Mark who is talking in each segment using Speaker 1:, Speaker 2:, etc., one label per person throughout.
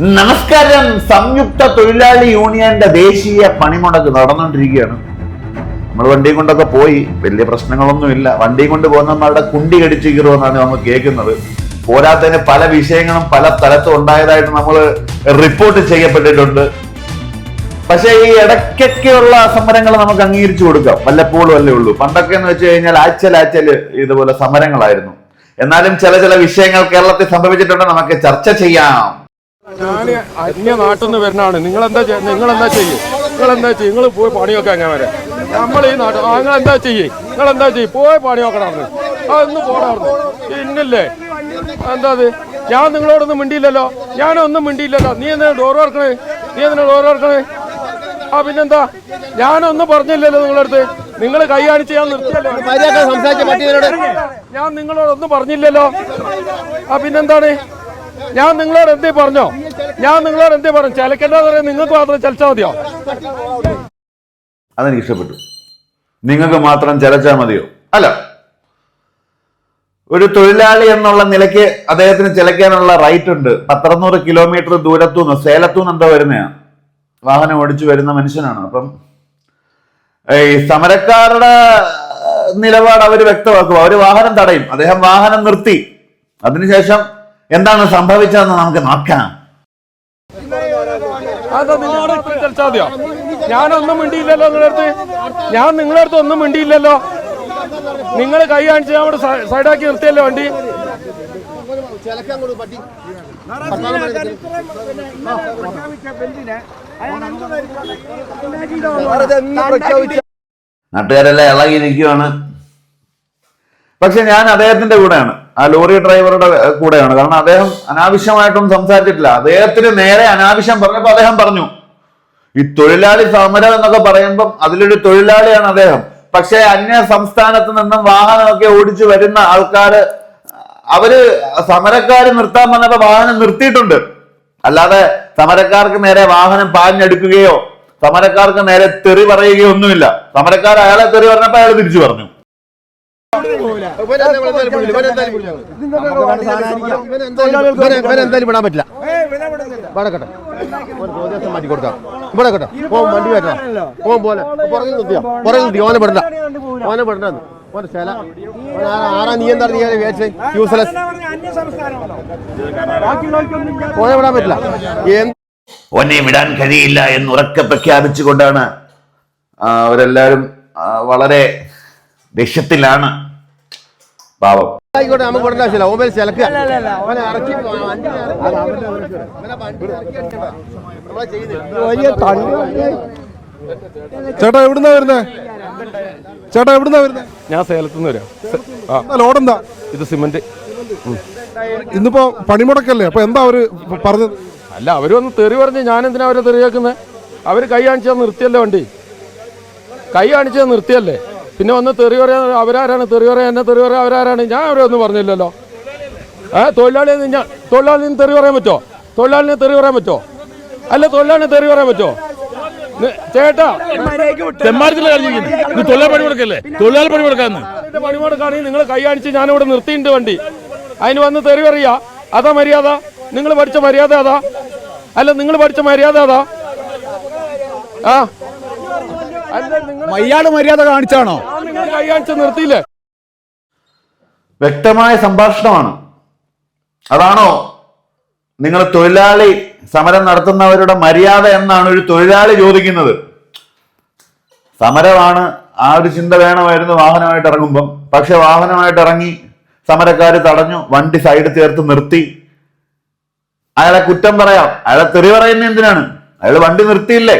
Speaker 1: നമസ്കാരം. സംയുക്ത തൊഴിലാളി യൂണിയന്റെ ദേശീയ പണിമുടക്ക് നടന്നുകൊണ്ടിരിക്കുകയാണ് നമ്മൾ വണ്ടിയും കൊണ്ടൊക്കെ പോയി. വലിയ പ്രശ്നങ്ങളൊന്നുമില്ല വണ്ടിയും കൊണ്ട് നമ്മളുടെ കുണ്ടി കടിച്ചു കീറുമെന്നാണ് നമ്മൾ കേൾക്കുന്നത്. പോരാത്തതിന് പല വിഷയങ്ങളും പല സ്ഥലത്തും ഉണ്ടായതായിട്ട് നമ്മൾ റിപ്പോർട്ട് ചെയ്യപ്പെട്ടിട്ടുണ്ട്. പക്ഷേ ഈ ഇടയ്ക്കൊക്കെയുള്ള സമരങ്ങൾ നമുക്ക് അംഗീകരിച്ചു കൊടുക്കാം. വല്ലപ്പോഴും അല്ലേ ഉള്ളൂ. പണ്ടൊക്കെ എന്ന് വെച്ച് കഴിഞ്ഞാൽ ആഴ്ചയിൽ ആഴ്ചയിൽ ഇതുപോലെ സമരങ്ങളായിരുന്നു. എന്നാലും ചില ചില വിഷയങ്ങൾ കേരളത്തിൽ സംഭവിച്ചിട്ടുണ്ട്. നമുക്ക് ചർച്ച ചെയ്യാം.
Speaker 2: ഞാൻ അന്യ നാട്ടിൽ നിന്ന് വരുന്നതാണ്. നിങ്ങൾ എന്താ നിങ്ങൾ എന്താ ചെയ്യും? നിങ്ങൾ എന്താ ചെയ്യും? നിങ്ങൾ പോയി പണിയൊക്കെ അങ്ങനെ വരെ? നമ്മൾ ഈ നാട്ടിൽ നിങ്ങൾ എന്താ ചെയ്യും? നിങ്ങൾ എന്താ ചെയ്യും? പോയി പണി നോക്കണമായിരുന്നു അതൊന്നും പോടായിരുന്നു ഇന്നില്ലേ എന്താ അത്? ഞാൻ നിങ്ങളോടൊന്നും മിണ്ടിയില്ലല്ലോ. ഞാനൊന്നും മിണ്ടിയില്ലല്ലോ. നീ എന്തിനാ ഡോർ വർക്കണേ നീ എന്തിനാ ഡോർ വർക്കണേ ആ പിന്നെന്താ? ഞാനൊന്നും പറഞ്ഞില്ലല്ലോ നിങ്ങളടുത്ത്. നിങ്ങൾ കൈ കാണിച്ച് ഞാൻ നിർത്തിയല്ലോ? ഞാൻ നിങ്ങളോടൊന്നും പറഞ്ഞില്ലല്ലോ. ആ പിന്നെന്താണ്? ഞാൻ നിങ്ങളോട് എന്തേ പറഞ്ഞോ? ഞാൻ നിങ്ങളോട് എന്തേ പറഞ്ഞു ചിലക്കണ്ടെന്ന് പറയാം നിങ്ങൾക്ക് മാത്രം ചലിച്ചാൽ മതിയോ?
Speaker 1: അതെനിക്ക് ഇഷ്ടപ്പെട്ടു. നിങ്ങൾക്ക് മാത്രം ചലച്ചാൽ മതിയോ? അല്ല. ഒരു തൊഴിലാളി എന്നുള്ള നിലയ്ക്ക് അദ്ദേഹത്തിന് ചിലക്കാനുള്ള റൈറ്റ് ഉണ്ട്. പത്തറുന്നൂറ് കിലോമീറ്റർ ദൂരത്തു നിന്ന് സേലത്തു നിന്ന് എന്താ വരുന്നതാണ് വാഹനം ഓടിച്ചു വരുന്ന മനുഷ്യനാണ്. അപ്പം ഈ സമരക്കാരുടെ നിലപാട് അവർ വ്യക്തമാക്കും. അവർ വാഹനം തടയും. അദ്ദേഹം വാഹനം നിർത്തി. അതിനുശേഷം എന്താണ് സംഭവിച്ചതെന്ന് നമുക്ക് നോക്കാം.
Speaker 2: അതാ നിങ്ങളോട് ഇത്ര ചലിച്ചാൽ മതിയോ ഞാനൊന്നും മിണ്ടിയില്ലല്ലോ നിങ്ങളുടെ അടുത്ത് ഞാൻ നിങ്ങളുടെ അടുത്ത് ഒന്നും മിണ്ടിയില്ലല്ലോ. നിങ്ങൾ കൈ കാണിച്ച് ഞാൻ അവിടെ സൈഡാക്കി നിർത്തിയല്ലോ വണ്ടി.
Speaker 1: നാട്ടുകാരെല്ലാം ഇളകിയിരിക്കുകയാണ് പക്ഷെ ഞാൻ അദ്ദേഹത്തിന്റെ കൂടെയാണ്. ആ ലോറി ഡ്രൈവറുടെ കൂടെയാണ്. കാരണം അദ്ദേഹം അനാവശ്യമായിട്ടൊന്നും സംസാരിച്ചിട്ടില്ല. അദ്ദേഹത്തിന് നേരെ അനാവശ്യം പറഞ്ഞപ്പോൾ അദ്ദേഹം പറഞ്ഞു ഈ തൊഴിലാളി സമരം എന്നൊക്കെ പറയുമ്പം അതിലൊരു തൊഴിലാളിയാണ് അദ്ദേഹം. പക്ഷേ അന്യ സംസ്ഥാനത്ത് നിന്നും വാഹനമൊക്കെ ഓടിച്ചു വരുന്ന ആൾക്കാര് അവർ സമരക്കാര് നിർത്താൻ വന്നപ്പോ വാഹനം നിർത്തിയിട്ടുണ്ട്. അല്ലാതെ സമരക്കാർക്ക് നേരെ വാഹനം പാഞ്ഞെടുക്കുകയോ സമരക്കാർക്ക് നേരെ തെറി പറയുകയോ ഒന്നുമില്ല. സമരക്കാർ അയാളെ തെറി പറഞ്ഞപ്പോൾ അയാൾ തിരിച്ചു പറഞ്ഞു.
Speaker 3: ഇവനെന്തായാലും വിടാൻ പറ്റില്ല? വടക്കട്ടെ മാറ്റി കൊടുക്കാം. ഇവിടെ കേട്ടോ. ഓ വണ്ടി വരണം. ഓ പോലെ. പുറകിൽ നിർത്തിയോ? പുറകിൽ നിർത്തി ഓനെ പെടണ്ട. ഓനെ പെടണ്ടെന്ന്. ഓനെ ശല. ആരാ നീ എന്താ നീ വിചാരിച്ചേ? യൂസ്ലെസ് ഓനെ വിടാൻ പറ്റില്ല. എന്ത്
Speaker 1: ഒന്നെ വിടാൻ കഴിയില്ല എന്ന് ഉറക്കെ പ്രഖ്യാപിച്ചുകൊണ്ടാണ് അവരെല്ലാരും അവരെല്ലാവരും വളരെ ദേഷ്യത്തിലാണ് പാവം.
Speaker 3: ആയിക്കോട്ടെ നമുക്ക് വിടേണ്ട ആവശ്യമില്ല. ഓമേൽ ചിലക്കുക അവനെ ഇറക്കി.
Speaker 4: ചേട്ടാ എവിടുന്നാ വരുന്നേ? ചേട്ടാ എവിടുന്നാ വരുന്നേ?
Speaker 2: ഞാൻ സേലത്തു നിന്ന് വരാം.
Speaker 4: ലോഡെന്താ
Speaker 2: ഇത് സിമന്റ്.
Speaker 4: ഇന്നിപ്പോ പണിമുടക്കല്ലേ? അപ്പൊ എന്താ അവർ പറഞ്ഞത്?
Speaker 2: അല്ല അവർ അവരൊന്ന് തെറി പറഞ്ഞ് ഞാൻ എന്തിനാ അവരെ തെറിയാക്കുന്നത് അവർ കൈ കാണിച്ചാൽ നിർത്തിയല്ലേ വണ്ടി? കൈ കാണിച്ചാൽ നിർത്തിയല്ലേ? പിന്നെ വന്ന് തെറി പറയാൻ അവരാരാണ്? തെറി പറയാൻ എന്നെ തെറി പറയാൻ അവരാരാണ്? ഞാൻ അവരൊന്നും പറഞ്ഞില്ലല്ലോ. ഏ തൊഴിലാളി ഞാൻ തൊഴിലാളിന് തെറി പറയാൻ പറ്റുമോ തൊഴിലാളിനെ തെറി പറയാൻ പറ്റുമോ അല്ല തൊഴിലാളിനെ തെറി പറയാൻ പറ്റുമോ ചേട്ടാ
Speaker 5: തെമ്മാരത്തിലെ തൊഴിലാളി പണി കൊടുക്കല്ലേ തൊഴിലാളി പണി കൊടുക്കാന്ന്
Speaker 2: നിങ്ങൾ കൈ കാണിച്ച് ഞാനിവിടെ നിർത്തിയിട്ടുണ്ട് വണ്ടി. അതിന് വന്ന് തെറി പറയാ. അതാ മര്യാദ. നിങ്ങൾ പഠിച്ച മര്യാദ അതാ. അല്ല നിങ്ങൾ പഠിച്ച മര്യാദ അതാ. ആ
Speaker 5: അയാൾ മര്യാദ കാണിച്ചാണോ?
Speaker 2: നിങ്ങൾ കൈ കാണിച്ച് നിർത്തിയില്ലേ?
Speaker 1: വ്യക്തമായ സംഭാഷണമാണ്. അതാണോ നിങ്ങൾ തൊഴിലാളി സമരം നടത്തുന്നവരുടെ മര്യാദ എന്നാണ് ഒരു തൊഴിലാളി ചോദിക്കുന്നത്. സമരമാണ് ആ ഒരു ചിന്ത വേണമായിരുന്നു വാഹനമായിട്ട് ഇറങ്ങുമ്പം. പക്ഷെ വാഹനമായിട്ട് ഇറങ്ങി സമരക്കാർ തടഞ്ഞു വണ്ടി സൈഡ് ചേർത്ത് നിർത്തി. അയാളെ കുറ്റം പറയാം. അയാളെ തെറി പറയുന്ന എന്തിനാണ്? അയാൾ വണ്ടി നിർത്തിയില്ലേ?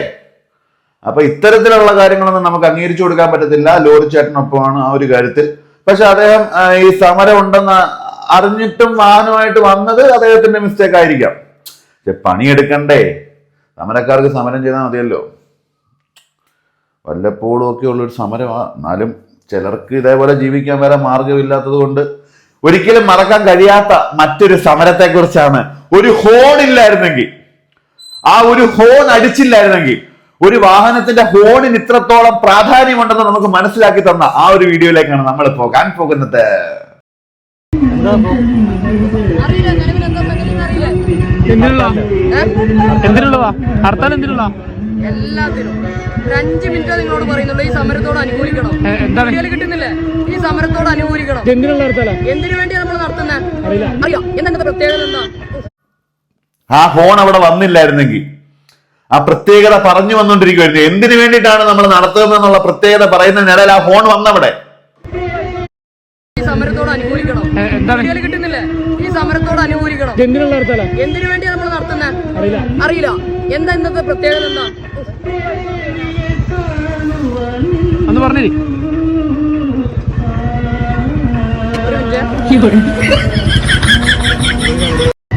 Speaker 1: അപ്പൊ ഇത്തരത്തിലുള്ള കാര്യങ്ങളൊന്നും നമുക്ക് അംഗീകരിച്ചു കൊടുക്കാൻ പറ്റത്തില്ല. ലോറി ചേട്ടനൊപ്പമാണ് ആ ഒരു കാര്യത്തിൽ. പക്ഷെ അദ്ദേഹം ഈ സമരം ഉണ്ടെന്ന് അറിഞ്ഞിട്ടും വാഹനമായിട്ട് വന്നത് അദ്ദേഹത്തിന്റെ മിസ്റ്റേക്ക് ആയിരിക്കാം. പക്ഷെ പണിയെടുക്കണ്ടേ. സമരക്കാർക്ക് സമരം ചെയ്താൽ മതിയല്ലോ. വല്ലപ്പോഴും ഒക്കെ ഉള്ളൊരു സമരമാണ് എന്നാലും ചിലർക്ക് ഇതേപോലെ ജീവിക്കാൻ വരെ മാർഗമില്ലാത്തത് കൊണ്ട് ഒരിക്കലും മറക്കാൻ കഴിയാത്ത മറ്റൊരു സമരത്തെക്കുറിച്ചാണ്. ഒരു ഹോൺ ഇല്ലായിരുന്നെങ്കിൽ ആ ഒരു ഹോൺ അടിച്ചില്ലായിരുന്നെങ്കിൽ ഒരു വാഹനത്തിന്റെ ഹോണിന് ഇത്രത്തോളം പ്രാധാന്യമുണ്ടെന്ന് നമുക്ക് മനസ്സിലാക്കി തന്ന ആ ഒരു വീഡിയോയിലേക്കാണ് നമ്മൾ പോകാൻ പോകുന്നത്.
Speaker 6: എന്തിനുള്ളതാ? ഹർത്താൽ
Speaker 7: എല്ലാത്തിനും. ഒരു അഞ്ച് മിനിറ്റ് നിങ്ങളോട് പറയുന്നുള്ളൂ. ഈ സമരത്തോട് അനുകൂലിക്കണം.
Speaker 6: എന്താണ്?
Speaker 7: കുട്ടികൾ കിട്ടുന്നില്ലേ? ഈ സമരത്തോട് അനുകൂലിക്കണം. എന്തിനു നമ്മൾ നടത്തുന്നത് അറിയാം എന്താ പ്രത്യേകത എന്താ?
Speaker 1: ആ ഫോൺ അവിടെ വന്നില്ലായിരുന്നെങ്കിൽ ആ പ്രത്യേകത പറഞ്ഞു വന്നുകൊണ്ടിരിക്കുവായിരുന്നു എന്തിനു വേണ്ടിയിട്ടാണ് നമ്മൾ നടത്തുന്നത് എന്നുള്ള പ്രത്യേകത പറയുന്ന നിലയിൽ ആ ഫോൺ വന്നവിടെ.
Speaker 7: ഈ സമരത്തോട് അനുകൂലിക്കണം. കിട്ടുന്നില്ലേ? ഈ സമരത്തോട് അനുകൂലിക്കണം. എന്തിനു വേണ്ടി നമ്മൾ നടത്തുന്നത്
Speaker 6: അറിയില്ല.
Speaker 7: അറിയില്ല. എന്താ ഇന്നത്തെ പ്രത്യേകത എന്താ?
Speaker 6: പറഞ്ഞേ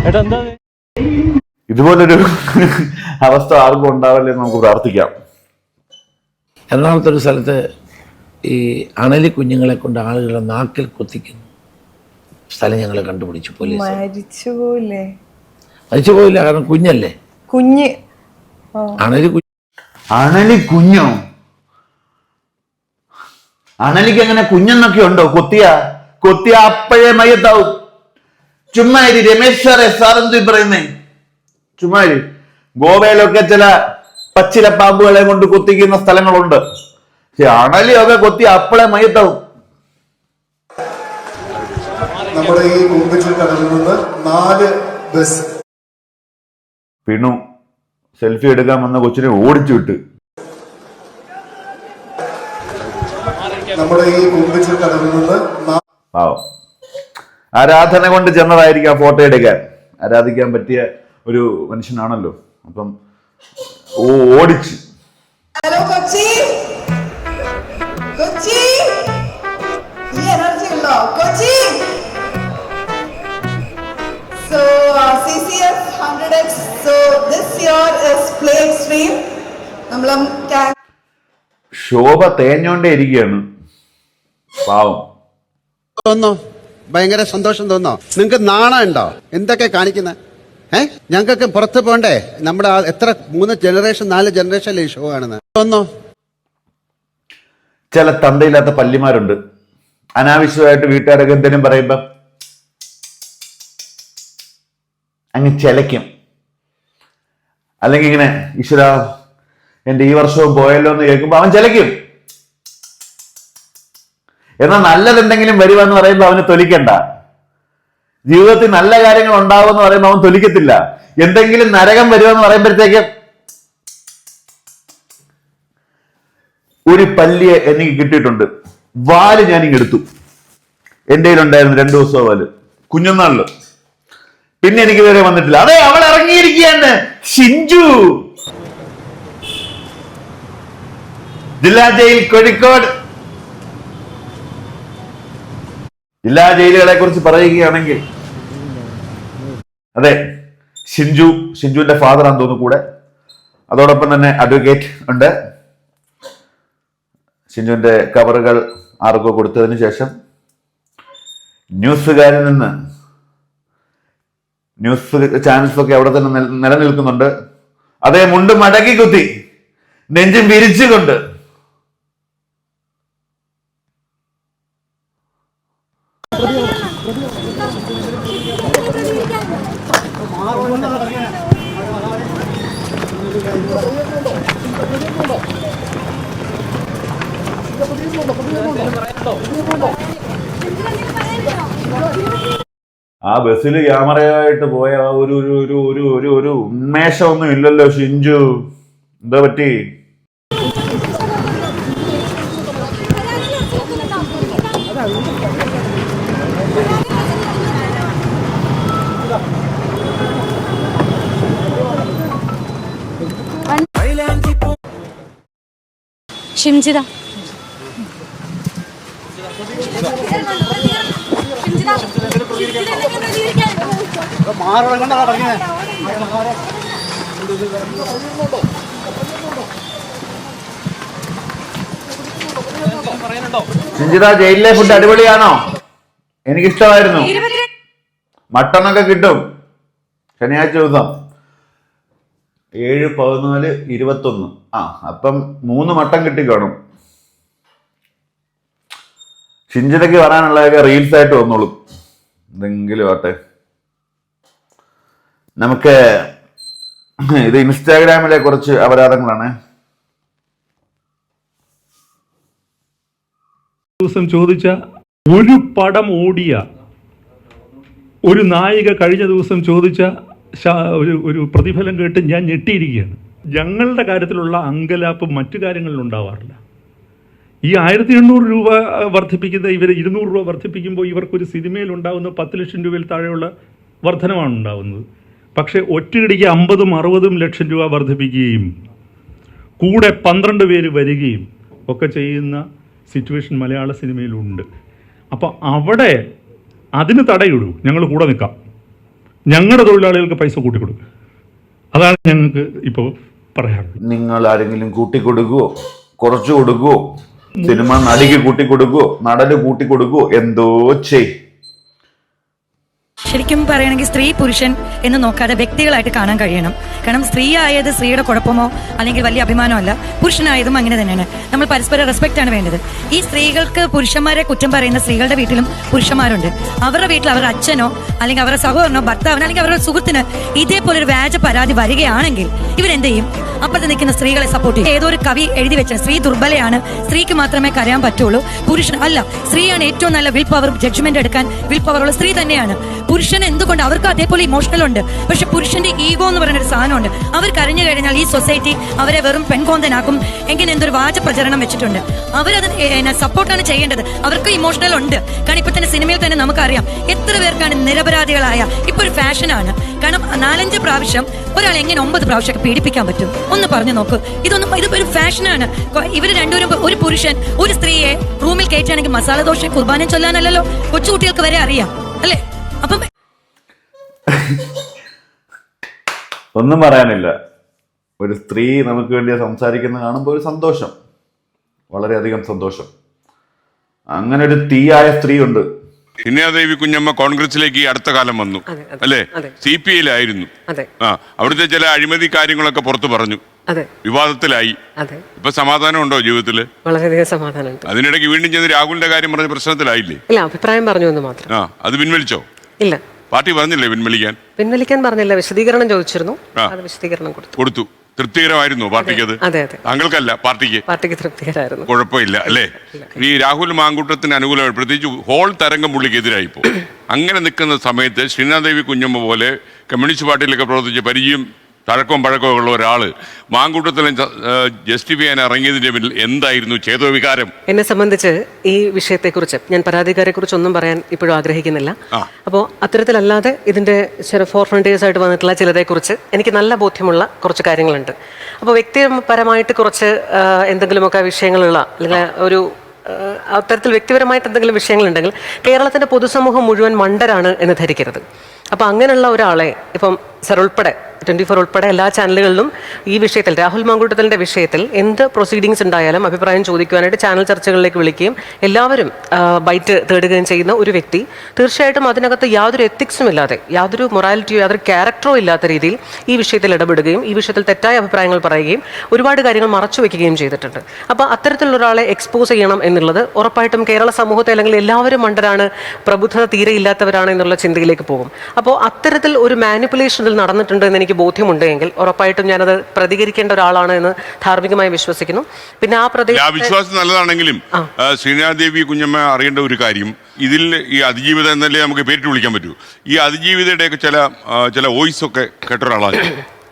Speaker 6: ഏട്ടാ എന്താ?
Speaker 1: ഇതുപോലൊരു അവസ്ഥ ആർക്കും ഉണ്ടാവില്ലെന്ന് നമുക്ക് പ്രാർത്ഥിക്കാം.
Speaker 8: എറണാകുളത്തെ ഒരു സ്ഥലത്ത് ഈ അണലി കുഞ്ഞുങ്ങളെ കൊണ്ട് ആളുകളെ നാക്കിൽ കൊത്തിക്കുന്നു സ്ഥലം ഞങ്ങൾ കണ്ടുപിടിച്ചു പോലീസ്.
Speaker 9: മരിച്ചു പോയില്ലേ
Speaker 8: മരിച്ചു പോയില്ല കാരണം കുഞ്ഞല്ലേ?
Speaker 9: കുഞ്ഞ്.
Speaker 8: അണലി കുഞ്ഞ്.
Speaker 1: അണലി കുഞ്ഞോ? അണലിക്ക് എങ്ങനെ കുഞ്ഞെന്നൊക്കെ ഉണ്ടോ? കൊത്തിയ? കൊത്തിയ അപ്പഴേ മയ്യത്താവും. ചുമ്മാ ഇരി രമേശ് സാറേ സാറെന്തു പറയുന്നേ? ചുമ്മാ ഇരി ഗോവയിലൊക്കെ ചില പച്ചില പാമ്പുകളെ കൊണ്ട് കൊത്തിക്കുന്ന സ്ഥലങ്ങളുണ്ട്. അണലിയൊക്കെ കൊത്തി അപ്പളെ മയത്താവും.
Speaker 10: നമ്മുടെ ഈ കുമ്പിച്ചിൽ കടലിൽ നിന്ന് നാല് ബസ്
Speaker 1: പിണു സെൽഫി എടുക്കാൻ വന്ന കൊച്ചിനെ ഓടിച്ചു വിട്ട്.
Speaker 10: നമ്മുടെ ഈ കുമ്പിച്ചിൽ കടലിൽ നിന്ന്
Speaker 1: ആരാധന കൊണ്ട് ചെന്നതായിരിക്കാം ഫോട്ടോ എടുക്കാൻ. ആരാധിക്കാൻ പറ്റിയ ഒരു മനുഷ്യനാണല്ലോ. അപ്പം ഓ ഓടിച്ച്.
Speaker 9: ഹലോ കൊച്ചി. കൊച്ചി. ഈ എനർജി ഉണ്ടോ? Kochi. So C C S hundred X so this year is play stream നമ്മൾ
Speaker 1: ശോഭ തേഞ്ഞോണ്ടേ ഇരിക്കുകയാണ്. പാവം.
Speaker 11: തോന്നോ ഭയങ്കര സന്തോഷം തോന്നോ നിങ്ങക്ക് നാണം ഉണ്ടോ എന്തൊക്കെ കാണിക്കുന്നത് ഏ? ഞങ്ങൾക്ക് പുറത്ത് പോണ്ടേ നമ്മുടെ എത്ര മൂന്ന് ജനറേഷൻ നാല് ജനറേഷൻ ഈ ഷോ ആണെന്ന്. തോന്നോ?
Speaker 1: ചില തന്തയില്ലാത്ത പല്ലിമാരുണ്ട്. അനാവശ്യമായിട്ട് വീട്ടുകാരൊക്കെ എന്തെങ്കിലും പറയുമ്പോ അങ്ങ് ചിലയ്ക്കും. അല്ലെങ്കിൽ ഇങ്ങനെ ഈശ്വര എന്റെ ഈ വർഷവും പോയല്ലോ എന്ന് കേൾക്കുമ്പോ അവൻ ചിലയ്ക്കും. എന്നാൽ നല്ലതെന്തെങ്കിലും വരുവാന്ന് പറയുമ്പോൾ അവന് തൊലിക്കണ്ട. ജീവിതത്തിൽ നല്ല കാര്യങ്ങൾ ഉണ്ടാവുമെന്ന് പറയുമ്പോൾ അവൻ തൊലിക്കത്തില്ല. എന്തെങ്കിലും നരകം വരുമെന്ന് പറയുമ്പോഴത്തേക്ക് ഒരു പല്ലിയെ എനിക്ക് കിട്ടിയിട്ടുണ്ട്. വാൽ ഞാൻ ഇങ്ങ് എടുത്തു. എന്റെ കയ്യിലുണ്ടായിരുന്നു രണ്ടു ദിവസം വാൽ. കുഞ്ഞുനാളിൽ പിന്നെ എനിക്ക് ഇതുവരെ വന്നിട്ടില്ല. അതെ അവൾ ഇറങ്ങിയിരിക്കുകയാണ്. ഷിഞ്ചു. ജില്ലാ ജയിൽ കോഴിക്കോട്. ജില്ലാ ജയിലുകളെ കുറിച്ച് പറയുകയാണെങ്കിൽ. അതെ ഷിഞ്ചു ഷിഞ്ചുവിന്റെ ഫാദർ ആണെന്ന് തോന്നുന്നു കൂടെ. അതോടൊപ്പം തന്നെ അഡ്വക്കേറ്റ് ഉണ്ട്. ഷിഞ്ചുവിന്റെ കവറുകൾ ആർക്കോ കൊടുത്തതിന് ശേഷം ന്യൂസുകാരിൽ നിന്ന് ന്യൂസ് ചാനൽസ് ഒക്കെ അവിടെ തന്നെ നില- നിലനിൽക്കുന്നുണ്ട്. അതേ മുണ്ട് മടക്കി കുത്തി നെഞ്ചും വിരിച്ചുകൊണ്ട് ആ ബസ്സിൽ ക്യാമറയായിട്ട് പോയ ആ ഒരു ഒരു ഒരു ഒരു ഒരു ഒരു ഉന്മേഷമൊന്നും ഇല്ലല്ലോ ഷിഞ്ചു. എന്താ പറ്റി?
Speaker 12: ഷിംജിത.
Speaker 1: ഷിഞ്ചിത ജയിലിലെ ഫുഡ് അടിപൊളിയാണോ? എനിക്കിഷ്ടമായിരുന്നു. മട്ടണൊക്കെ കിട്ടും. ശനിയാഴ്ച ദിവസം. ഏഴ് പതിനാല് ഇരുപത്തൊന്ന്. ആ അപ്പം മൂന്ന് മട്ടൻ കിട്ടി കാണും. ഷിഞ്ചിതയ്ക്ക് വരാനുള്ളതൊക്കെ റീൽസ് ആയിട്ട് വന്നോളും. എന്തെങ്കിലും ആട്ടെ നമുക്ക് ഇത് ഇൻസ്റ്റാഗ്രാമിലെ കുറച്ച് അപരാധങ്ങളാണ്.
Speaker 6: ദിവസം ചോദിച്ച ഒരു പടം ഓടിയ ഒരു നായിക കഴിഞ്ഞ ദിവസം ചോദിച്ച ഒരു ഒരു പ്രതിഫലം കേട്ട് ഞാൻ ഞെട്ടിയിരിക്കുകയാണ്. ഞങ്ങളുടെ കാര്യത്തിലുള്ള അങ്കലാപ്പ് മറ്റു കാര്യങ്ങളിൽ ഉണ്ടാവാറില്ല ഈ ആയിരത്തി എണ്ണൂറ് രൂപ വർദ്ധിപ്പിക്കുന്ന ഇവർ ഇരുന്നൂറ് രൂപ വർദ്ധിപ്പിക്കുമ്പോൾ ഇവർക്കൊരു സിനിമയിൽ ഉണ്ടാകുന്ന പത്ത് ലക്ഷം രൂപയിൽ താഴെയുള്ള വർധനമാണ് ഉണ്ടാകുന്നത് പക്ഷേ ഒറ്റയടിക്ക് അമ്പതും അറുപതും ലക്ഷം രൂപ വർദ്ധിപ്പിക്കുകയും കൂടെ പന്ത്രണ്ട് പേര് വരികയും ഒക്കെ ചെയ്യുന്ന സിറ്റുവേഷൻ മലയാള സിനിമയിലുണ്ട്. അപ്പോൾ അവിടെ അതിന് തടയിടൂ. ഞങ്ങൾ കൂടെ നിൽക്കാം. ഞങ്ങളുടെ തൊഴിലാളികൾക്ക് പൈസ കൂട്ടിക്കൊടുക്കുക അതാണ് ഞങ്ങൾക്ക് ഇപ്പോൾ പറയാനുള്ളത്.
Speaker 1: നിങ്ങൾ ആരെങ്കിലും കൂട്ടിക്കൊടുക്കുവോ? കുറച്ചു കൊടുക്കുവോ? സിനിമ നടിക്ക് കൂട്ടിക്കൊടുക്കുവോ നടന് കൂട്ടിക്കൊടുക്കുവോ എന്തോ ചെയ്
Speaker 7: ശരിക്കും പറയുകയാണെങ്കിൽ സ്ത്രീ പുരുഷൻ എന്ന് നോക്കാതെ വ്യക്തികളായിട്ട് കാണാൻ കഴിയണം. കാരണം സ്ത്രീ ആയത് സ്ത്രീയുടെ കുഴപ്പമോ അല്ലെങ്കിൽ വലിയ അഭിമാനമോ അല്ല പുരുഷനായതും അങ്ങനെ തന്നെയാണ്. നമ്മൾ പരസ്പര റെസ്പെക്ട് ആണ് വേണ്ടത്. ഈ സ്ത്രീകൾക്ക് പുരുഷന്മാരെ കുറ്റം പറയുന്ന സ്ത്രീകളുടെ വീട്ടിലും പുരുഷന്മാരുണ്ട്. അവരുടെ വീട്ടിൽ അവരുടെ അച്ഛനോ അല്ലെങ്കിൽ അവരുടെ സഹോദരനോ ഭർത്താവിനോ അല്ലെങ്കിൽ അവരുടെ സുഹൃത്തിന് ഇതേപോലെ ഒരു വ്യാജ പരാതി വരികയാണെങ്കിൽ ഇവരെന്ത് ചെയ്യും? അപ്പുറത്ത് നിൽക്കുന്ന സ്ത്രീകളെ സപ്പോർട്ട് ചെയ്യും. ഏതോ ഒരു കവി എഴുതി വെച്ച സ്ത്രീ ദുർബലയാണ് സ്ത്രീക്ക് മാത്രമേ കരയാൻ പറ്റുള്ളൂ പുരുഷൻ അല്ല. സ്ത്രീയാണ് ഏറ്റവും നല്ല വിൽ പവർ ജഡ്ജ്മെന്റ് എടുക്കാൻ വിൽ പവർ ഉള്ള സ്ത്രീ തന്നെയാണ്. പുരുഷൻ എന്തുകൊണ്ട്? അവർക്ക് അതേപോലെ ഇമോഷണൽ ഉണ്ട്. പക്ഷെ പുരുഷന്റെ ഈഗോ എന്ന് പറയുന്ന ഒരു സാധനമുണ്ട്. അവർ കരഞ്ഞു കഴിഞ്ഞാൽ ഈ സൊസൈറ്റി അവരെ വെറും പെൺകോന്തനാക്കും. എങ്ങനെ എന്തൊരു വാച പ്രചരണം വെച്ചിട്ടുണ്ട്. അവരത് സപ്പോർട്ടാണ് ചെയ്യേണ്ടത്. അവർക്ക് ഇമോഷണൽ ഉണ്ട്. കാരണം ഇപ്പൊ തന്നെ സിനിമയിൽ തന്നെ നമുക്കറിയാം. എത്ര പേർക്കാണ് നിരപരാധികളായ? ഇപ്പൊ ഒരു ഫാഷനാണ് കാരണം നാലഞ്ച് പ്രാവശ്യം ഒരാൾ എങ്ങനെ ഒമ്പത് പ്രാവശ്യമൊക്കെ പീഡിപ്പിക്കാൻ പറ്റും? ഒന്ന് പറഞ്ഞു നോക്ക്. ഇതൊന്നും ഇത് ഒരു ഫാഷനാണ് ഇവർ രണ്ടുപേരും ഒരു പുരുഷൻ ഒരു സ്ത്രീയെ റൂമിൽ കയറ്റുകയാണെങ്കിൽ മസാല ദോശ കുർബാന ചൊല്ലാനല്ലല്ലോ? കൊച്ചുകുട്ടികൾക്ക് വരെ അറിയാം. അല്ലേ? അപ്പം
Speaker 1: ഒന്നും പറയാനില്ല. ഒരു സ്ത്രീ നമുക്ക് വേണ്ടി സംസാരിക്കുന്ന കാണുമ്പോൾ ഒരു സന്തോഷം. വളരെയധികം സന്തോഷം. അങ്ങനെ ഒരു തീയായ സ്ത്രീ ഉണ്ട്
Speaker 13: ദേവി കുഞ്ഞമ്മ കോൺഗ്രസിലേക്ക് ഈ അടുത്ത കാലം വന്നു. അല്ലേ? സി പി ഐയിലായിരുന്നു.
Speaker 7: അതെ.
Speaker 13: ആ അവിടുത്തെ ചില അഴിമതി കാര്യങ്ങളൊക്കെ പുറത്തു പറഞ്ഞു.
Speaker 7: അതെ.
Speaker 13: വിവാദത്തിലായി. ഇപ്പൊ സമാധാനം ഉണ്ടോ ജീവിതത്തിൽ?
Speaker 7: വളരെയധികം സമാധാനമുണ്ട്.
Speaker 13: അതിനിടയ്ക്ക് വീണ്ടും ചെന്ന് രാഹുലിന്റെ കാര്യം പറഞ്ഞ പ്രശ്നത്തിലായില്ലേ?
Speaker 7: ഇല്ല അഭിപ്രായം പറഞ്ഞു എന്ന് മാത്രം.
Speaker 13: ആ അത് പിൻവലിച്ചോ?
Speaker 7: ഇല്ല.
Speaker 13: പാർട്ടി പറഞ്ഞില്ലേ പിൻവലിക്കാൻ?
Speaker 7: പിൻവലിക്കാൻ പറഞ്ഞില്ല വിശദീകരണം ചോദിച്ചിരുന്നു. അത് വിശദീകരണം കൊടുത്തു.
Speaker 13: കൊടുത്തു. തൃപ്തികരമായിരുന്നു പാർട്ടിക്ക് അത്
Speaker 7: അതെ അതെ.
Speaker 13: താങ്കൾക്കല്ല പാർട്ടിക്ക്?
Speaker 7: പാർട്ടിക്ക് തൃപ്തികരായിരുന്നു.
Speaker 13: കുഴപ്പമില്ല അല്ലേ? ഈ രാഹുൽ മാങ്കൂട്ടത്തിന് അനുകൂലമായി പ്രത്യേകിച്ച് ഹോൾ തരംഗം പുള്ളിക്കെതിരായി പോകും അങ്ങനെ നിൽക്കുന്ന സമയത്ത് ശ്രീനാദേവി കുഞ്ഞമ്മ പോലെ കമ്മ്യൂണിസ്റ്റ് പാർട്ടിയിലൊക്കെ പ്രവർത്തിച്ച് പരിചയം തഴക്കവും പഴക്കവും ഉള്ള ഒരാൾ മാങ്കൂട്ടത്തിലും ജസ്റ്റിഫൈ ചെയ്യാൻ ഇറങ്ങിയതിന്റെ പിന്നിൽ എന്തായിരുന്നു ചേതോ വികാരം
Speaker 7: എന്നെ സംബന്ധിച്ച് ഈ വിഷയത്തെക്കുറിച്ച് ഞാൻ പരാതിക്കാരെ കുറിച്ച് ഒന്നും പറയാൻ ഇപ്പോഴും ആഗ്രഹിക്കുന്നില്ല. അപ്പോൾ അത്തരത്തിലല്ലാതെ ഇതിന്റെ ചില ഫോർ ഫ്രണ്ടേഴ്സ് ആയിട്ട് വന്നിട്ടുള്ള ചിലതെക്കുറിച്ച് എനിക്ക് നല്ല ബോധ്യമുള്ള കുറച്ച് കാര്യങ്ങളുണ്ട്. അപ്പോൾ വ്യക്തിപരമായിട്ട് കുറച്ച് എന്തെങ്കിലുമൊക്കെ വിഷയങ്ങളുള്ള അല്ലെങ്കിൽ ഒരു അത്തരത്തിൽ വ്യക്തിപരമായിട്ട് എന്തെങ്കിലും വിഷയങ്ങളുണ്ടെങ്കിൽ കേരളത്തിന്റെ പൊതുസമൂഹം മുഴുവൻ മണ്ടരാണ് എന്ന് ധരിക്കരുത്. അപ്പോൾ അങ്ങനെയുള്ള ഒരാളെ ഇപ്പം സർ ഉൾപ്പെടെ ട്വന്റി ഫോർ ഉൾപ്പെടെ എല്ലാ ചാനലുകളിലും ഈ വിഷയത്തിൽ രാഹുൽ മാങ്കൂട്ടത്തിന്റെ വിഷയത്തിൽ എന്ത് പ്രൊസീഡിങ്സ് ഉണ്ടായാലും അഭിപ്രായം ചോദിക്കുവാനായിട്ട് ചാനൽ ചർച്ചകളിലേക്ക് വിളിക്കുകയും എല്ലാവരും ബൈറ്റ് തേടുകയും ചെയ്യുന്ന ഒരു വ്യക്തി തീർച്ചയായിട്ടും അതിനകത്ത് യാതൊരു എത്തിക്സും ഇല്ലാതെ യാതൊരു മൊറാലിറ്റിയോ യാതൊരു ക്യാരക്ടറോ ഇല്ലാത്ത രീതിയിൽ ഈ വിഷയത്തിൽ ഇടപെടുകയും ഈ വിഷയത്തിൽ തെറ്റായ അഭിപ്രായങ്ങൾ പറയുകയും ഒരുപാട് കാര്യങ്ങൾ മറച്ചു വയ്ക്കുകയും ചെയ്തിട്ടുണ്ട്. അപ്പോൾ അത്തരത്തിലുള്ള ഒരാളെ എക്സ്പോസ് ചെയ്യണം എന്നുള്ളത് ഉറപ്പായിട്ടും കേരള സമൂഹത്തെ അല്ലെങ്കിൽ എല്ലാവരും മണ്ടരാണ് പ്രബുദ്ധത തീരെ ഇല്ലാത്തവരാണ് എന്നുള്ള ചിന്തയിലേക്ക് പോകും. അപ്പോൾ അത്തരത്തിൽ ഒരു മാനിപ്പുലേഷൻ നടന്നിട്ടുണ്ട് എന്ന് എനിക്ക് ബോധ്യമുണ്ടെങ്കിൽ ഉറപ്പായിട്ടും ഞാനത് പ്രതികരിക്കേണ്ട ഒരാളാണ് എന്ന് ധാർമ്മികമായി വിശ്വസിക്കുന്നു. പിന്നെ ആ പ്രദേശത്തെ
Speaker 13: വിശ്വാസം നല്ലതാണെങ്കിലും ശ്രീനാദേവി കുഞ്ഞമ്മ അറിയേണ്ട ഒരു കാര്യം ഇതിൽ ഈ അതിജീവിത എന്നല്ലേ നമുക്ക് പേരിട്ട് വിളിക്കാൻ പറ്റൂ. ഈ അതിജീവിതയുടെയൊക്കെ ചില ചില വോയിസ് ഒക്കെ കേട്ട ഒരാളാണ്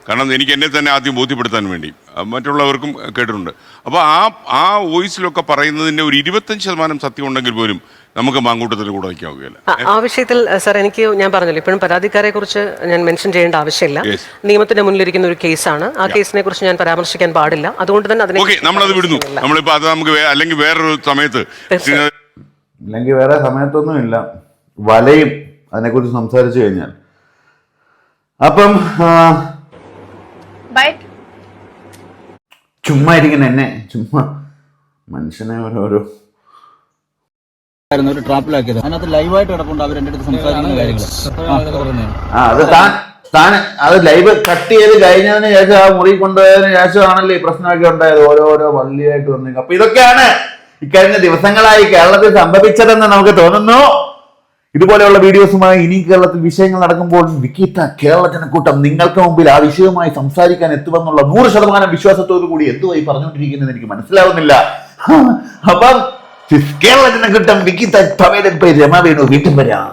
Speaker 13: കാരണം എനിക്ക് എന്നെ തന്നെ ആദ്യം ബോധ്യപ്പെടുത്താൻ വേണ്ടി. മറ്റുള്ളവർക്കും കേട്ടിട്ടുണ്ട്. അപ്പോൾ ആ ആ വോയിസിലൊക്കെ പറയുന്നതിന്റെ ഒരു ഇരുപത്തഞ്ച് ശതമാനം സത്യം ഉണ്ടെങ്കിൽ പോലും നമുക്ക് മാങ്കൂട്ടത്തിൽ കൂടെ വയ്ക്കാവുകയില്ല
Speaker 7: ആ- ആ വിഷയത്തിൽ സാർ എനിക്ക് ഞാൻ പറഞ്ഞല്ലോ ഇപ്പോഴും പരാതിക്കാരെ കുറിച്ച് ഞാൻ മെൻഷൻ ചെയ്യേണ്ട ആവശ്യമില്ല. നിയമത്തിന്റെ മുന്നിലിരിക്കുന്ന ഒരു കേസാണ്. ആ കേസിനെ കുറിച്ച് ഞാൻ പരാമർശിക്കാൻ പാടില്ല. അതുകൊണ്ട് തന്നെ അതിനെ
Speaker 13: നമ്മൾ നമ്മളത് വിടുന്നു. നമ്മളിപ്പോ അത് നമുക്ക് അല്ലെങ്കിൽ വേറൊരു സമയത്ത്
Speaker 1: അല്ലെങ്കിൽ വേറെ സമയത്തൊന്നും ഇല്ല. വലയും അതിനെക്കുറിച്ച് സംസാരിച്ചു കഴിഞ്ഞാൽ. അപ്പം ചുമ്മാ ഇരിക്കുന്ന എന്നെ. ചുമ്മാ മനുഷ്യനെ ഓരോരോ
Speaker 6: ഒരു ട്രാപ്പിലാക്കിയത്. അതിനകത്ത് ലൈവായിട്ട് കിടപ്പുണ്ട് അവർ എന്റെ അടുത്ത് സംസാരിക്കുന്ന കാര്യങ്ങൾ
Speaker 1: ആ. അത് താൻ താൻ അത് ലൈവ് കട്ട് ചെയ്ത് കഴിഞ്ഞതിന് ശേഷം ആ മുറി കൊണ്ടുപോയതിന് ശേഷമാണല്ലോ ഈ പ്രശ്നമൊക്കെ ഉണ്ടായത്. ഓരോരോ വള്ളിയായിട്ട് വന്നു അപ്പൊ ഇതൊക്കെയാണ് ഇക്കഴിഞ്ഞ ദിവസങ്ങളായി കേരളത്തിൽ സംഭവിച്ചതെന്ന് നമുക്ക് തോന്നുന്നു. ഇതുപോലെയുള്ള വീഡിയോസുമായി ഇനി കേരളത്തിൽ വിഷയങ്ങൾ നടക്കുമ്പോൾ വിക്കിത്ത കേരള ജനക്കൂട്ടം നിങ്ങൾക്ക് മുമ്പിൽ ആ വിഷയവുമായി സംസാരിക്കാൻ എത്തുമെന്നുള്ള നൂറ് ശതമാനം വിശ്വാസത്തോടു കൂടി എന്തുവായി പറഞ്ഞുകൊണ്ടിരിക്കുന്നത് എനിക്ക് മനസ്സിലാവുന്നില്ല. അപ്പം കേരള ജനക്കൂട്ടം വിക്കിത്ത പവേഡൻ പൈ രമ വേണു വീട്ടും വരാം.